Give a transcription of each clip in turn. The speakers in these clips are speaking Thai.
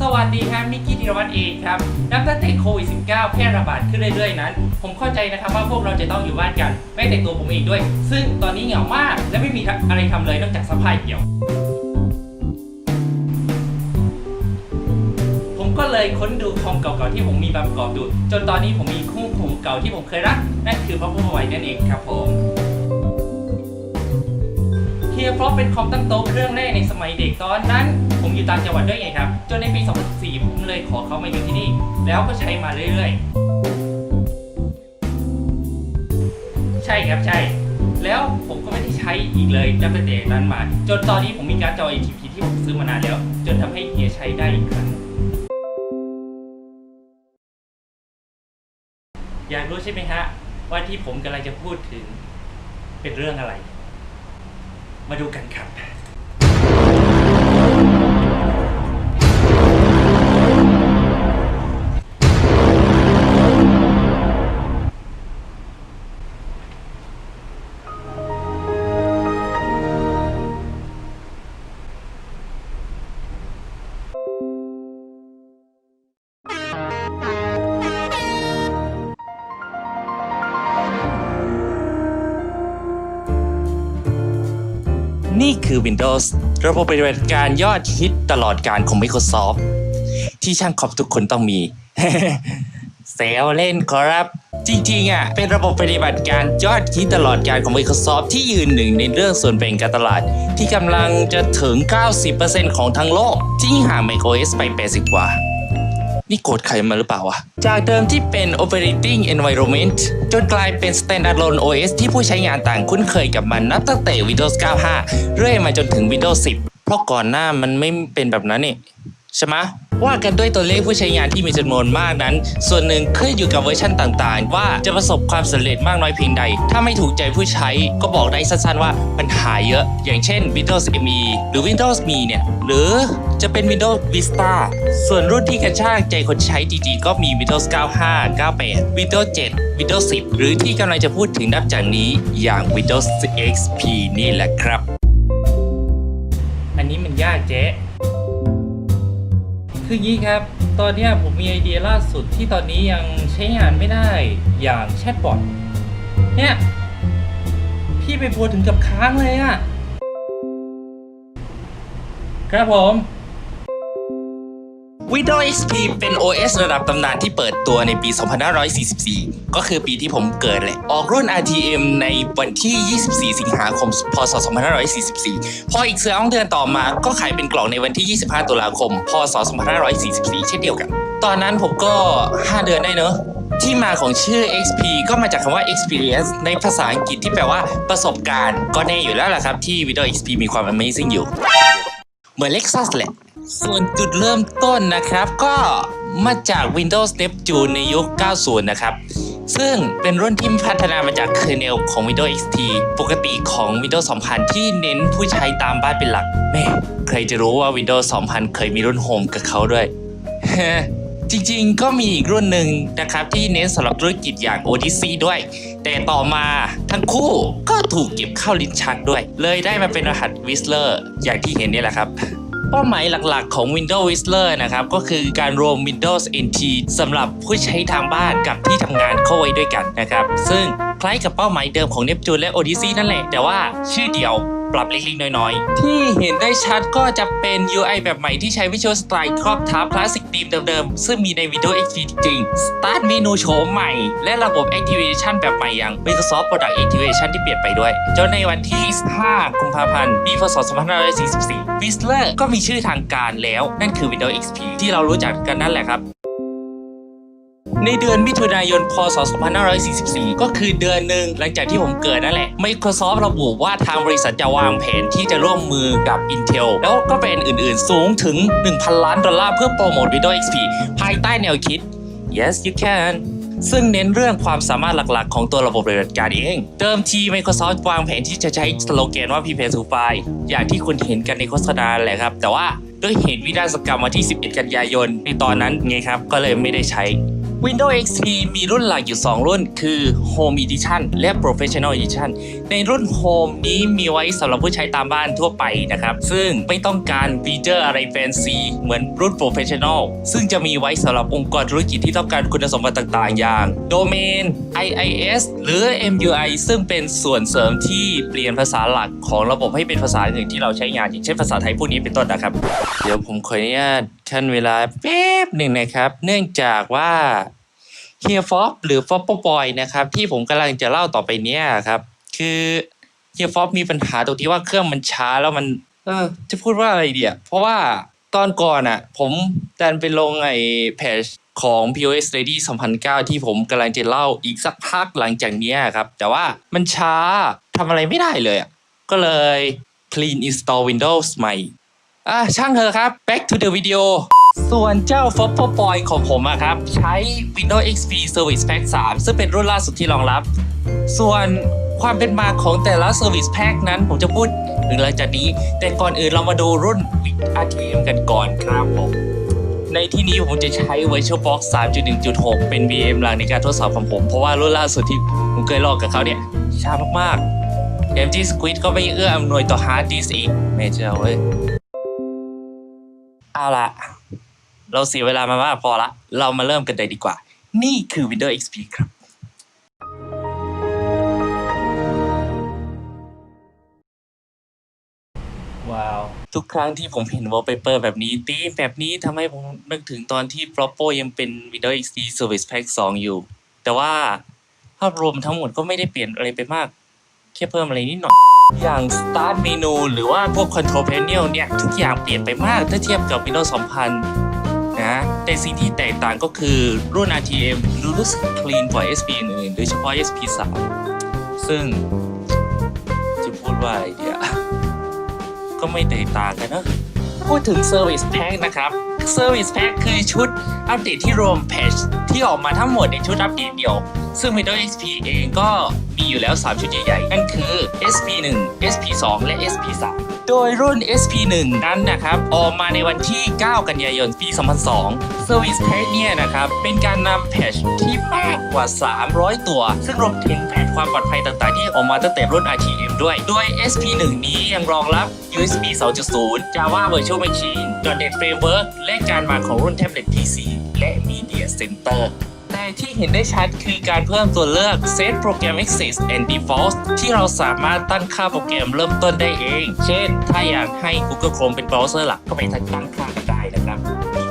สวัสดีครับมิกกี้ธีรวัตรเองครับนับตั้งแต่โควิด -19 แพร่ระบาดขึ้นเรื่อยๆนั้น ผมเข้าใจนะครับว่าพวกเราจะต้องอยู่บ้านกัน ไม่แต่ตัวผมเองด้วย ซึ่งตอนนี้เหงามาก และไม่มีอะไรทำเลยนอกจากซักผ้ายเดียว ผมก็เลยค้นดูคอมเก่าๆที่ผมมีมาประกอบดู จนตอนนี้ผมมีคู่คอมเก่าที่ผมเคยรัก นั่นคือพระพุทธไว้นั่นเองครับผม เฮียเพราะเป็นคอมตั้งโต๊ะเครื่องแรกในสมัยเด็กตอนนั้น ผมอยู่ต่างจังหวัดด้วยไงครับ จนในปี 2004 ผมเลยขอเขามาอยู่ที่นี่ แล้วก็ใช้มาเรื่อยๆ ใช่ครับใช่ แล้วผมก็ไม่ได้ใช้อีกเลยตั้งแต่นั้นมา จนตอนนี้ผมมีการ์ดจอ ATP ที่ผมซื้อมานานแล้ว จนทำให้เฮียใช้ได้อีกครั้งอยากรู้ใช่ไหมฮะว่าที่ผมกำลังจะพูดถึงเป็นเรื่องอะไร มาดูกันครับ นี่คือ Windows ระบบปฏิบัติการยอดฮิตตลอดการของ Microsoft ที่ช่างคอมทุกคนต้องมี เซลเล่นครับ จริงๆอะเป็นระบบปฏิบัติการยอดฮิตตลอดการของ Microsoft ที่ยืนหนึ่งในเรื่องส่วนแบ่งการตลาด ที่กำลังจะถึง 90%ของทั้งโลก ที่ห่าง macOS ไป 80 กว่า นี่โกรธใครมาหรือเปล่าวะ จากเดิมที่เป็น operating environment จนกลายเป็น standalone OS ที่ผู้ใช้งานต่างคุ้นเคยกับมันนับตั้งแต่ Windows 95 เรื่อยมาจนถึง Windows 10 เพราะก่อนหน้ามันไม่เป็นแบบนั้นนี่ใช่ไหม ว่ากันด้วยตัวเลขผู้ใช้งานที่มีจำนวนมากนั้น ส่วนหนึ่งขึ้นอยู่กับเวอร์ชันต่างๆ ว่าจะประสบความสำเร็จมากน้อยเพียงใด ถ้าไม่ถูกใจผู้ใช้ก็บอกได้สั้นๆว่าปัญหาเยอะ อย่างเช่น Windows ME หรือ Windows Me เนี่ยหรือจะเป็น Windows Vista ส่วนรุ่นที่กระชากใจคนใช้จริงๆก็มี Windows 95 98 Windows 7 Windows 10 หรือที่กำลังจะพูดถึงนับจากนี้อย่าง Windows XP นี่แหละครับ อันนี้มันยากเจ๊ คืองี้ครับ ตอนนี้ผมมีไอเดียล่าสุดที่ตอนนี้ยังใช้งานไม่ได้อย่างแชทบอทเนี่ยพี่ไปพูดถึงกับค้างเลยอะครับผม Windows XP เป็น OS ระดับตำนานที่เปิดตัวในปี 2544 ก็คือปีที่ผมเกิดแหละออกรุ่น RTM ในวันที่ 24 สิงหาคม พศ 2544 พออีกเสืองเดือนต่อมาก็ขายเป็นกล่องในวันที่ 25 ตุลาคม พศ 2544 เช่นเดียวกัน ตอนนั้นผมก็ 5 เดือนได้เนอะที่มาของชื่อ XP ก็มาจากคำว่า experience ในภาษาอังกฤษที่แปลว่าประสบการณ์ ก็แน่อยู่แล้วล่ะครับที่ Windows XP มีความ amazing อยู่ เหมือน Lexus แหละ ส่วนจุดเริ่มต้นนะครับ ก็มาจาก Windows Neptune ในยุค 90 นะครับ ซึ่งเป็นรุ่นที่พัฒนามาจาก kernel ของ Windows XT ปกติของ Windows 2000 ที่เน้นผู้ใช้ตามบ้านเป็นหลักแม่ใครจะรู้ว่า Windows 2000 เคยมีรุ่นโฮมกับเขาด้วย จริงๆ ก็มีอีกรุ่นหนึ่งนะครับที่เน้นสำหรับธุรกิจอย่าง Odyssey ด้วย แต่ต่อมาทั้งคู่ก็ถูกเก็บเข้าลิ้นชักด้วย เลยได้มาเป็นรหัส Whistler อย่างที่เห็นนี่แหละครับเป้าหมายหลักๆของ Windows Whistler นะครับ ก็คือการรวม Windows NT สำหรับผู้ใช้ทางบ้านกับที่ทำงานเข้าไว้ด้วยกันนะครับ ซึ่งคล้ายกับเป้าหมายเดิมของ Neptune และ Odyssey นั่นแหละ แต่ว่าชื่อเดียว ปรับเล็กๆ น้อยๆ ที่เห็นได้ชัดก็จะเป็น UI แบบใหม่ที่ใช้ Visual Style ครอบทับคลาสสิกธีมเดิมๆ ซึ่งมีใน Windows XP จริงๆ Start เมนูโฉมใหม่ และระบบ Activation แบบใหม่อย่าง Microsoft Product Activation ที่เปลี่ยนไปด้วยจนในวันที่ 5 กุมภาพันธ์ ปีพศ 2544 Whistler ก็มีชื่อทางการแล้ว นั่นคือ Windows XP ที่เรารู้จักกันนั่นแหละครับ ในเดือนมิถุนายน พศ 2544 ก็คือเดือนหนึ่งหลังจากที่ผมเกิดนั่นแหละ Microsoft ระบุว่าทางบริษัทจะวางแผนที่จะร่วมมือกับ Intel แล้วก็เป็นอื่นๆ สูงถึง 1,000 ล้านดอลลาร์เพื่อโปรโมท Windows XP ภายใต้แนวคิด Yes you can ซึ่งเน้นเรื่องความสามารถหลักๆ ของตัวระบบปฏิบัติการเอง เดิมที Microsoft วางแผนที่จะใช้สโลแกนว่า Prepare to Fly อย่างที่คุณเห็นกันในโฆษณาแหละครับ แต่ว่าด้วยเหตุวินาศกรรมวันที่ 11 กันยายนในตอนนั้นไงครับ ก็เลยไม่ได้ใช้ Windows XP มีรุ่นหลักอยู่ 2 รุ่น คือ Home Edition และ Professional Edition ในรุ่น Home นี้มีไว้สำหรับผู้ใช้ตามบ้านทั่วไปนะครับ ซึ่งไม่ต้องการฟีเจอร์อะไรแฟนซี เหมือนรุ่น Professional ซึ่งจะมีไว้สำหรับองค์กรธุรกิจที่ต้องการคุณสมบัติต่างๆ อย่าง Domain IIS หรือ MUI ซึ่งเป็นส่วนเสริมที่เปลี่ยนภาษาหลักของระบบให้เป็นภาษาหนึ่งที่เราใช้งานอย่างเช่นภาษาไทยพวกนี้เป็นต้นนะครับ เดี๋ยวผมขออนุญาต ขั้นเวลาแป๊บหนึ่งนะครับ เนื่องจากว่าเฮียฟอปหรือฟอปปอยนะครับ ที่ผมกำลังจะเล่าต่อไปเนี้ยครับ คือเฮียฟอปมีปัญหาตรงที่ว่าเครื่องมันช้าแล้วมัน เออ จะพูดว่าอะไรเดียเพราะว่าตอนก่อนอะ ผมดันไปลงไอ้เพจของ POS Ready 2009 ที่ผมกำลังจะเล่าอีกสักพักหลังจากนี้ครับ แต่ว่ามันช้าทำอะไรไม่ได้เลยอะก็เลย clean install Windows ใหม่ อะช่างเถอะครับ back to the video ส่วนเจ้า f o p p o Boy ของผมอะครับ ใช้ Windows XP Service Pack 3 ซึ่งเป็นรุ่นล่าสุดที่รองรับ ส่วนความเป็นมาของแต่ละ Service Pack นั้นผมจะพูดถึงหลังจากนี้ แต่ก่อนอื่นเรามาดูรุ่น winrtm กันก่อนครับผมในที่นี้ผมจะใช้ VirtualBox 3.1.6 เป็น VM หลักในการทดสอบของผม เพราะว่ารุ่นล่าสุดที่ผมเคยลอกกับเขาเนี่ยช้ามากๆ MG Squid ก็ไม่เอื้ออำนวยต่อ Hard Disk อีกไม่เจ้าเว้ย เอาละเราเสียเวลามามากพอละ เรามาเริ่มกันเลยดีกว่า นี่คือ Windows XP ครับ ว้าว ทุกครั้งที่ผมเห็น wallpaper แบบนี้ตีมแบบนี้ทำให้ผมนึกถึงตอนที่ Propo ยังเป็น Windows XP Service Pack 2 อยู่ แต่ว่าภาพรวมทั้งหมดก็ไม่ได้เปลี่ยนอะไรไปมาก แค่เพิ่มอะไรนิดหน่อย อย่าง Start Menu หรือว่าพวก Control Panel เนี่ย ทุกอย่างเปลี่ยนไปมากถ้าเทียบกับ Windows 2000 นะ แต่สิ่งที่แตกต่างก็คือรุ่น RTM รู้สึกคลีนกว่า SP อื่นโดยเฉพาะ SP 3ซึ่งจะพูดว่าไรเดียก็ไม่แตกต่างกันนะ พูดถึง Service Pack นะครับ Service Pack คือชุดอัปเดตที่รวมแพชที่ออกมาทั้งหมดในชุดอัปเดตเดียว ซึ่ง Windows XP เองก็ มีอยู่แล้ว 3 ชุดใหญ่ๆ นั่นคือ SP 1 SP 2 และ SP 3 โดยรุ่น SP 1 นั้นนะครับ ออกมาในวันที่ 9 กันยายน ปี 2002 Service Pack เนี่ยนะครับ เป็นการนำแพทชที่มากกว่า 300 ตัว ซึ่งรวมถึงแพทความปลอดภัยต่างๆ ที่ออกมาตั้งแต่รุ่น RTM ด้วย โดย SP 1 นี้ยังรองรับ USB 2.0 Java Virtual Machine .NET Framework และการมาของรุ่นแท็บเล็ต PC และ Media Center ที่เห็นได้ชัดคือการเพิ่มตัวเลือก Set Program Access and Default ที่เราสามารถตั้งค่าโปรแกรมเริ่มต้นได้เอง เช่น ถ้าอยากให้ Google Chrome เป็นเบราว์เซอร์หลักก็ไปตั้งค่ากันได้นะครับ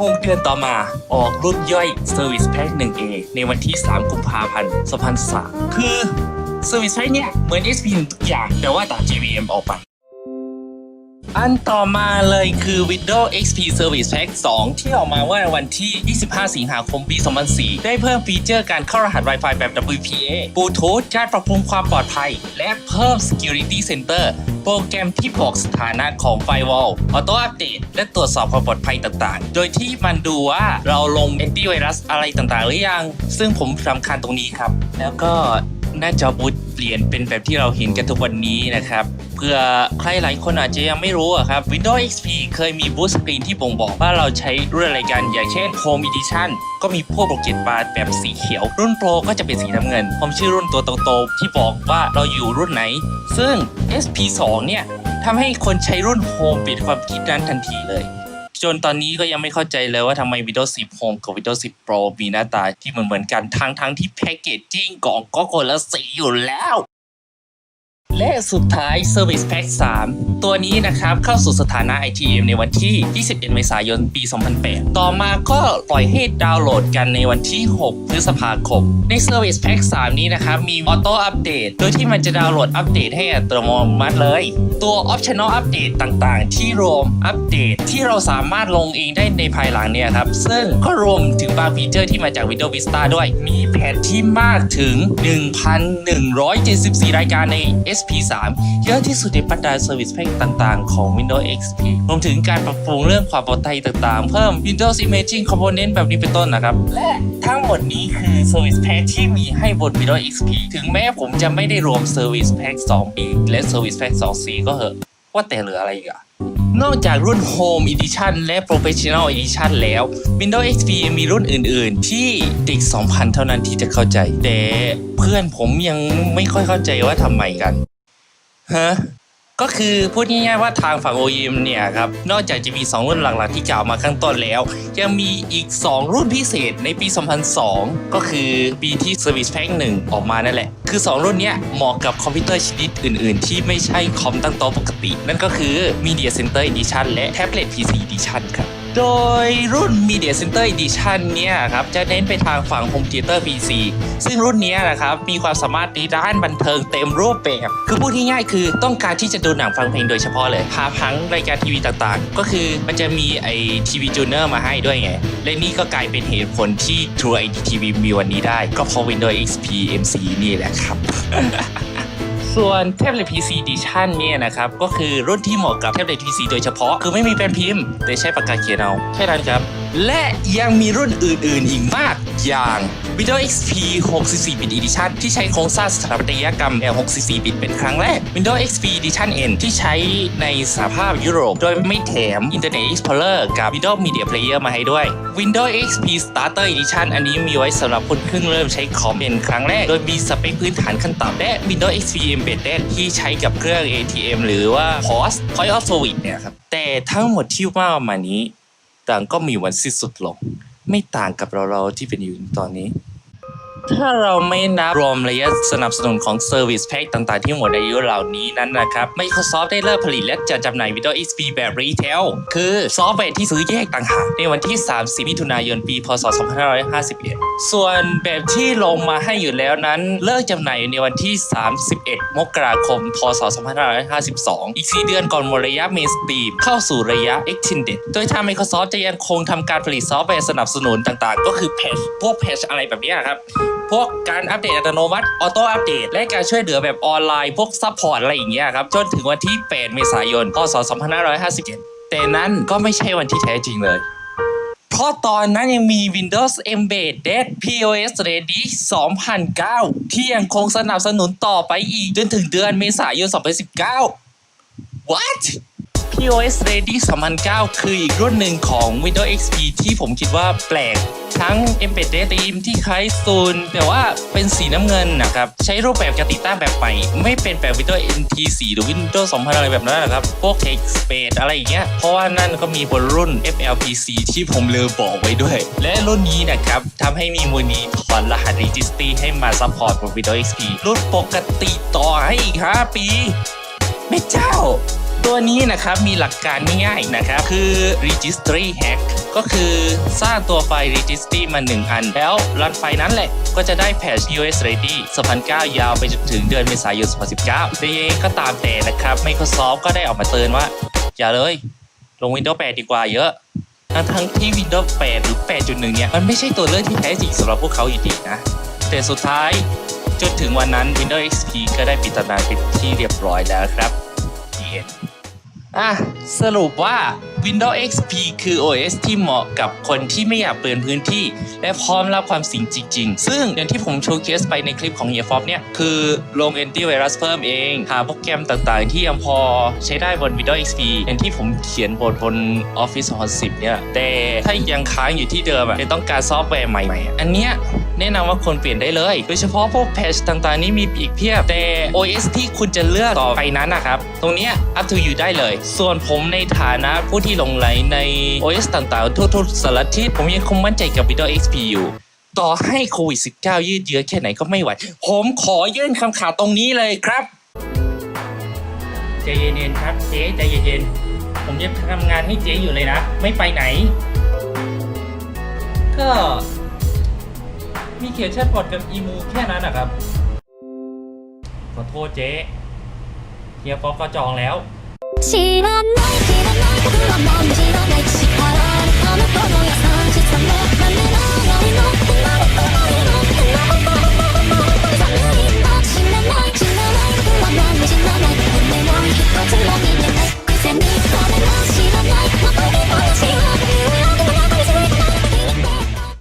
วงเดือนต่อมาออกรุ่นย่อย Service Pack 1A ในวันที่ 3 กุมภาพันธ์ 2003 คือ Service Pack เนี่ยเหมือน SP ทุกอย่างแต่ว่าตัด JVM ออกไป อันต่อมาเลยคือ Windows XP Service Pack 2 ที่ออกมาว่าวันที่ 25 สิงหาคม ปี 2004 ได้เพิ่มฟีเจอร์การเข้ารหัส Wi-Fi แบบ WPA Bluetooth การปรับปรุงความปลอดภัย และเพิ่ม Security Center โปรแกรมที่บอกสถานะของ Firewall ออโต้อัปเดต และตรวจสอบความปลอดภัยต่างๆ โดยที่มันดูว่าเราลง antivirus อะไรต่างๆ หรือยัง ซึ่งผมสำคัญตรงนี้ครับ แล้วก็หน้าจอบูตเปลี่ยนเป็นแบบที่เราเห็นกันทุกวันนี้นะครับ เพื่อใครหลายคนอาจจะยังไม่รู้อะครับ Windows XP เคยมีบูสกรีนที่บ่งบอกว่าเราใช้รุ่นอะไรกัน อย่างเช่น Home Edition ก็มีพวกโปรเกตบาร์แบบสีเขียว รุ่น Pro ก็จะเป็นสีน้ำเงิน ผมชื่อรุ่นตัวโตๆที่บอกว่าเราอยู่รุ่นไหน ซึ่ง SP 2เนี่ยทำให้คนใช้รุ่น Home เปลี่ยนความคิดนั้นทันทีเลยจนตอนนี้ก็ยังไม่เข้าใจเลยว่าทำไม Windows 10 Home กับ Windows 10 Pro มีหน้าตาที่เหมือนเหมือนกันทั้งทั้งๆที่แพคเกจจิ้งกล่องก็คนละสีอยู่แล้ว และสุดท้าย Service Pack 3 ตัวนี้นะครับเข้าสู่สถานะ ITM ในวันที่ 21 เมษายน ปี 2008 ต่อมาก็ปล่อยให้ดาวน์โหลดกันในวันที่ 6 พฤษภาคม ใน Service Pack 3 นี้นะครับ มีออโต้อัปเดต โดยที่มันจะดาวน์โหลดอัปเดตให้อัตโนมัติเลย ตัว Optional อัปเดตต่างๆ ที่รวมอัปเดตที่เราสามารถลงเองได้ในภายหลังเนี่ยครับ ซึ่งก็รวมถึงบางฟีเจอร์ที่มาจาก Windows Vista ด้วย มีแพทที่มากถึง 1,174 รายการใน SP3 เยอะที่สุดในบรรดา Service Pack ต่างๆ ของ Windows XP รวมถึงการปรับปรุงเรื่องความปลอดภัยต่างๆ เพิ่ม Windows Imaging Component แบบนี้เป็นต้นนะครับ และทั้งหมดนี้คือ Service Pack ที่มีให้บน Windows XP ถึงแม้ผมจะไม่ได้รวม Service Pack 2B และ Service Pack 2C ก็เหอะ ว่าแต่เหลืออะไรอีกอะนอกจากรุ่น Home Edition และ Professional Edition แล้ว Windows XP ยังมีรุ่นอื่น ๆ ที่เด็ก 2,000 เท่านั้นที่จะเข้าใจ แต่เพื่อนผมยังไม่ค่อยเข้าใจว่าทำไมกัน ฮะก็คือพูดง่ายๆว่าทางฝั่ง OEM เนี่ยครับ นอกจากจะมี 2 รุ่นหลักๆที่กล่าวมาข้างต้นแล้ว ยังมีอีก 2 รุ่นพิเศษในปี 2002 ก็คือปีที่ Service Pack 1 ออกมานั่นแหละ คือ 2 รุ่นเนี้ยเหมาะกับคอมพิวเตอร์ชนิดอื่นๆ ที่ไม่ใช่คอมตั้งโต๊ะปกติ นั่นก็คือ Media Center Edition และ Tablet PC Edition ครับ โดยรุ่น Media Center Edition เนี่ยครับจะเน้นไปทางฝั่ง Home Theater PC ซึ่งรุ่นนี้นะครับมีความสามารถในด้านบันเทิงเต็มรูปแบบ คือพูดง่ายๆคือต้องการที่จะดูหนังฟังเพลงโดยเฉพาะเลยพาพังรายการทีวีต่างๆ ก็คือมันจะมีไอทีวีจูเนอร์มาให้ด้วยไง และนี่ก็กลายเป็นเหตุผลที่ True ID TV มีวันนี้ได้ ก็เพราะ Windows XP MC นี่แหละครับ ส่วนแท็บเล็ต PC Edition เนี่ยนะครับ ก็คือรุ่นที่เหมาะกับแท็บเล็ต PC โดยเฉพาะ คือไม่มีแป้นพิมพ์แต่ใช้ปากกาเขียนเอาแค่นั้นครับ และยังมีรุ่นอื่นๆอีกมากอย่าง Windows XP 64 bit Edition ที่ใช้โครงสร้างสถาปัตยกรรมแบบ64 bit เป็นครั้งแรก Windows XP Edition N ที่ใช้ในสหภาพยุโรป โดยไม่แถม Internet Explorer กับ Windows Media Player มาให้ด้วย Windows XP Starter Edition อันนี้มีไว้สำหรับคนเพิ่งเริ่มใช้คอมเป็นครั้งแรก โดยมีสเปคพื้นฐานขั้นต่ำและ Windows XP Embedded ที่ใช้กับเครื่อง ATM หรือว่า POS Point of Service เนี่ยครับแต่ทั้งหมดที่ว่ามานี้ต่างก็มีวันสิ้นสุดลง ไม่ต่างกับเราเราๆที่เป็นอยู่ตอนนี้ ถ้าเราไม่นับรวมระยะสนับสนุนของ Service Pack ต่างๆ ที่หมดอายุเหล่านี้นั้นนะครับ Microsoft ได้เลิกผลิตและจัดจำหน่าย Windows XP แบบ Retail คือซอฟต์แวร์ที่ซื้อแยกต่างหากในวันที่ 30 มิถุนายน ปี พศ 2551 ส่วนแบบที่ลงมาให้อยู่แล้วนั้น เลิกจำหน่ายในวันที่ 31 มกราคม พศ 2552 อีก 4 เดือนก่อนหมดระยะ Mainstream เข้าสู่ระยะ Extended โดยทาง Microsoft จะยังคงทำการผลิตซอฟต์แวร์สนับสนุนต่างๆ ก็คือ Patch พวก Patch อะไรแบบนี้ครับพวกการอัปเดตอัตโนมัติออโต้อัปเดตและการช่วยเหลือแบบออนไลน์พวกซัพพอร์ตอะไรอย่างเงี้ยครับ จนถึงวันที่ 8 เมษายน พศ 2557 แต่นั้นก็ไม่ใช่วันที่แท้จริงเลย เพราะตอนนั้นยังมี Windows Embedded POS Ready 2009 ที่ยังคงสนับสนุนต่อไปอีก จนถึงเดือนเมษายน 2019 What? POS Ready 2009 คืออีกรุ่นหนึ่งของ Windows XP ที่ผมคิดว่าแปลกทั้ง Embedded Theme ที่คล้ายซูนแต่ว่าเป็นสีน้ำเงินนะครับ ใช้รูปแบบการติดตั้งแบบใหม่ ไม่เป็นแบบ Windows NT 4 หรือ Windows 2000 อะไรแบบนั้นนะครับ พวก Text Space อะไรอย่างเงี้ย เพราะว่านั่นก็มีบนรุ่น FLPC ที่ผมลืมบอกไว้ด้วย และรุ่นนี้นะครับทำให้มีมูนีถอนรหัส Registry ให้มาซัพพอร์ตบน Windows XP รุ่นปกติต่อให้อีก 5 ปีแม่เจ้า ตัวนี้นะครับมีหลักการง่ายๆนะครับ คือ registry hack ก็คือสร้างตัวไฟล์ registry มา 1 อัน แล้วรันไฟล์นั้นแหละ ก็จะได้ patch US Ready 2009 ยาวไปจนถึงเดือนเมษายน 2019แต่ยังก็ตามแต่นะครับ Microsoft ก็ได้ออกมาเตือนว่า อย่าเลย ลง Windows 8 ดีกว่าเยอะ ทั้งทั้งที่ Windows 8 หรือ 8.1 เนี่ย มันไม่ใช่ตัวเลือกที่แท้จริงสำหรับพวกเขาอยู่ดีนะ แต่สุดท้ายจนถึงวันนั้น Windows XP ก็ได้ปิดตำนานเป็นที่เรียบร้อยแล้วครับ อะสรุปว่า Windows XP คือ OS ที่เหมาะกับคนที่ไม่อยากเปลือนพื้นที่ และพร้อมรับความสิ่งจริง ๆ ซึ่งอย่างที่ผมโชว์เคสไปในคลิปของเฮียฟอปเนี่ย คือลง antivirus เพิ่มเอง หาโปรแกรมต่างๆ ที่ยังพอใช้ได้บน Windows XP อย่างที่ผมเขียนบนบน Office 2010 เนี่ย แต่ถ้ายังค้างอยู่ที่เดิมอะจะต้องการซอฟต์แวร์ใหม่ๆ อันเนี้ย แนะนำว่าควรเปลี่ยนได้เลย โดยเฉพาะพวกแพชต่างๆ นี่มีอีกเพียบ แต่ OS ที่คุณจะเลือกต่อไปนั้นนะครับ ตรงนี้ up to you ได้เลย ส่วนผมในฐานะผู้ที่หลงไหลใน OS ต่างๆทั่วๆสารทิศผมยังคงมั่นใจกับ Windows XP อยู่ต่อให้โควิด -19 ยืดเยื้อแค่ไหนก็ไม่ไหว ผมขอยื่นคำขาดตรงนี้เลยครับใจเย็นๆครับเจ๊ใจเย็นๆผมยังทำงานให้เจ๊อยู่เลยนะ ไม่ไปไหน ก็ มีเขียนแชทบอทกับอีมูแค่นั้นนะครับ ขอโทษเจ๊เฮียป๊อกก็จองแล้ว知らない知らない僕はもう知らない支払われたのこの優しさも真似ないの生まれ変わりの寒いの知らない知らない僕はもう知らない夢の一つも見えないくせに食べます